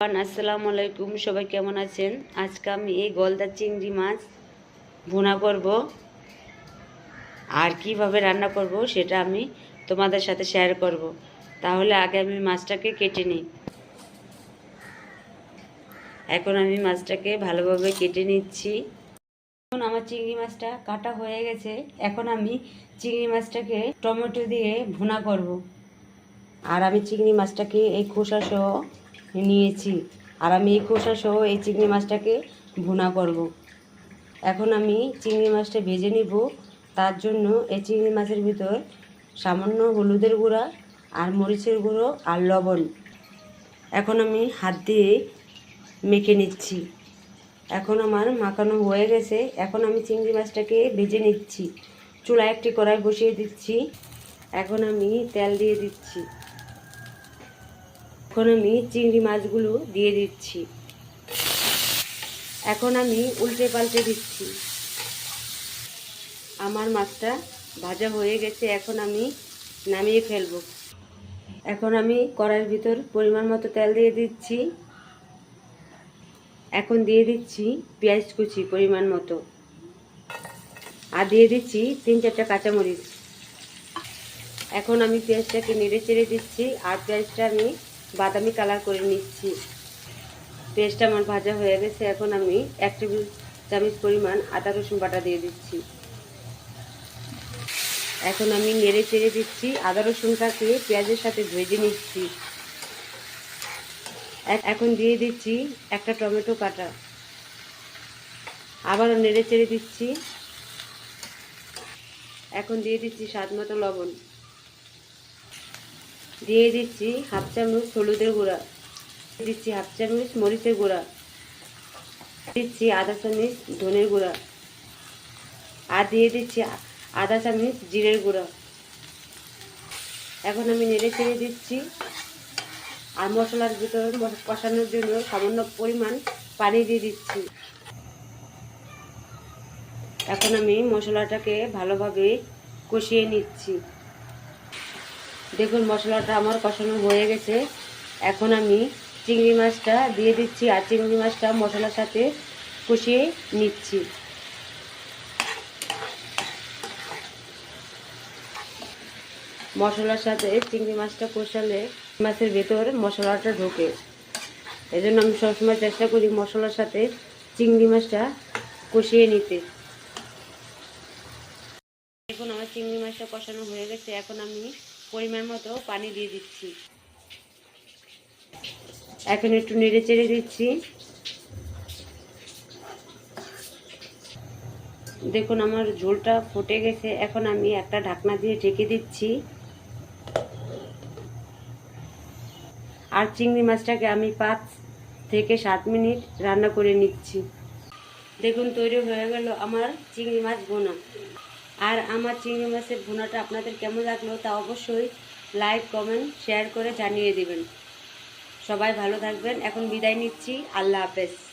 আসসালামু আলাইকুম। সবাই কেমন আছেন? আজকে আমি এই গলদা চিংড়ি মাছ ভুনা করব। আর কীভাবে রান্না করব সেটা আমি তোমাদের সাথে শেয়ার করব। তাহলে আগে আমি মাছটাকে কেটে নিই। এখন আমি মাছটাকে ভালোভাবে কেটে নিচ্ছি। এখন আমার চিংড়ি মাছটা কাটা হয়ে গেছে। এখন আমি চিংড়ি মাছটাকে টমেটো দিয়ে ভুনা করব। আর আমি চিংড়ি মাছটাকে এই খোসা সহ নিয়েছি। আর আমি এই খোসা সহ এই চিংড়ি মাছটাকে ভুনা করব। এখন আমি চিংড়ি মাছটা ভেজে নিব। তার জন্য এই চিংড়ি মাছের ভিতর সামান্য হলুদের গুঁড়া আর মরিচের গুঁড়ো আর লবণ। এখন আমি হাত দিয়ে মেখে নিচ্ছি। এখন আমার মাখানো হয়ে গেছে। এখন আমি চিংড়ি মাছটাকে ভেজে নিচ্ছি। চুলা একটি কড়াই বসিয়ে দিচ্ছি। এখন আমি তেল দিয়ে দিচ্ছি। এখন আমি চিংড়ি মাছগুলো দিয়ে দিচ্ছি। এখন আমি উল্টে পাল্টে দিচ্ছি। আমার মাছটা ভাজা হয়ে গেছে, এখন আমি নামিয়ে ফেলব। এখন আমি কড়াইয়ের ভিতর পরিমাণ মতো তেল দিয়ে দিচ্ছি। এখন দিয়ে দিচ্ছি পেঁয়াজ কুচি পরিমাণ মতো। আর দিয়ে দিচ্ছি তিন চারটা কাঁচামরিচ। এখন আমি পেঁয়াজটাকে নেড়ে চেড়ে দিচ্ছি, আর পেঁয়াজটা আমি বাদামি কালার করে নিচ্ছি। পেঁয়াজটা আমার ভাজা হয়ে গেছে, এখন আমি এক টেবিল চামচ পরিমাণ আদা রসুন বাটা দিয়ে দিচ্ছি। এখন আমি নেড়ে চেড়ে দিচ্ছি আদা রসুনটাকে পেঁয়াজের সাথে ভেজে নিচ্ছি। এখন দিয়ে দিচ্ছি একটা টমেটো কাটা। আবারও নেড়ে চেড়ে দিচ্ছি। এখন দিয়ে দিচ্ছি স্বাদ মতো লবণ। দিয়ে দিচ্ছি হাফ চামচ হলুদের গুঁড়া। দিচ্ছি হাফ চামচ মরিচের গুঁড়া। দিচ্ছি আধা চামচ ধনের গুঁড়া। আর দিয়ে দিচ্ছি আধা চামচ জিরের গুঁড়া। এখন আমি নেড়ে চেড়ে দিচ্ছি। আর মশলার ভিতরে কষানোর জন্য সামান্য পরিমাণ পানি দিয়ে দিচ্ছি। এখন আমি মশলাটাকে ভালোভাবে কষিয়ে নিচ্ছি। দেখুন, মশলাটা আমার কষানো হয়ে গেছে। এখন আমি চিংড়ি মাছটা দিয়ে দিচ্ছি আর চিংড়ি মাছটা মশলার সাথে কষিয়ে নিচ্ছি। মশলার সাথে চিংড়ি মাছটা কষালে মাছের ভেতর মশলাটা ঢোকে। এই জন্য আমি সবসময় চেষ্টা করি মশলার সাথে চিংড়ি মাছটা কষিয়ে নিতে। দেখুন, আমার চিংড়ি মাছটা কষানো হয়ে গেছে। এখন আমি পরিমাণ মতো পানি দিয়ে দিচ্ছি। এখন একটু নেড়ে চেড়ে দিচ্ছি। দেখুন, আমার ঝোলটা ফুটে গেছে। এখন আমি একটা ঢাকনা দিয়ে ঢেকে দিচ্ছি। আর চিংড়ি মাছটাকে আমি পাঁচ থেকে সাত মিনিট রান্না করে নিচ্ছি। দেখুন, তৈরি হয়ে গেল আমার চিংড়ি মাছ বোনা। আর আমার চিংড়ি মাছের ভুনাটা আপনাদের কেমন লাগল তা অবশ্যই লাইক, কমেন্ট, শেয়ার করে জানিয়ে দেবেন। সবাই ভালো থাকবেন। এখন বিদায় নিচ্ছি। আল্লাহ হাফেজ।